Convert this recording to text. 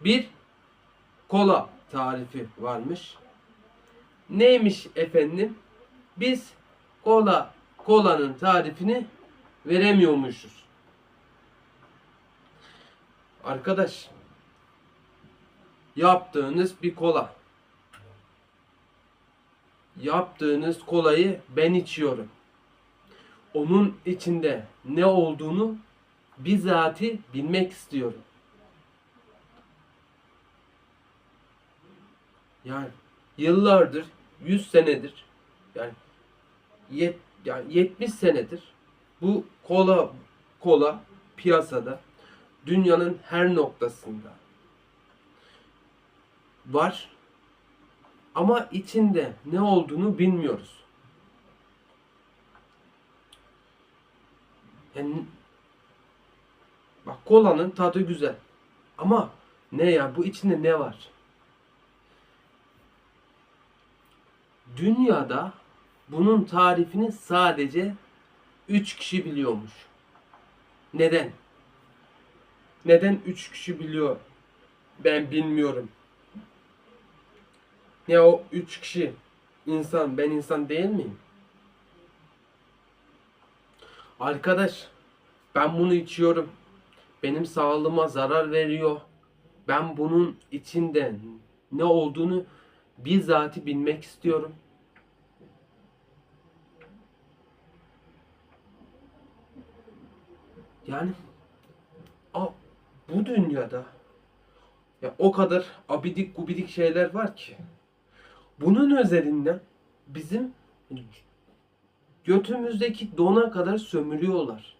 bir kola tarifi varmış. Neymiş efendim? Biz kola kolanın tarifini veremiyormuşuz. Arkadaş yaptığınız bir kola. Yaptığınız kolayı ben içiyorum. Onun içinde ne olduğunu bizatihi bilmek istiyorum. Yani yıllardır, 100 senedir yani yet, yani 70 senedir bu kola kola piyasada dünyanın her noktasında var. Ama içinde ne olduğunu bilmiyoruz. Yani bak kolanın tadı güzel. Ama ne ya bu içinde ne var? Dünyada bunun tarifini sadece 3 kişi biliyormuş. Neden? Neden 3 kişi biliyor? Ben bilmiyorum. Ya o 3 kişi insan, ben insan değil miyim? Arkadaş, ben bunu içiyorum. Benim sağlığıma zarar veriyor. Ben bunun içinde ne olduğunu bizzati bilmek istiyorum. Yani a, bu dünyada ya o kadar abidik gubidik şeyler var ki. Bunun üzerinden bizim götümüzdeki dona kadar sömürüyorlar.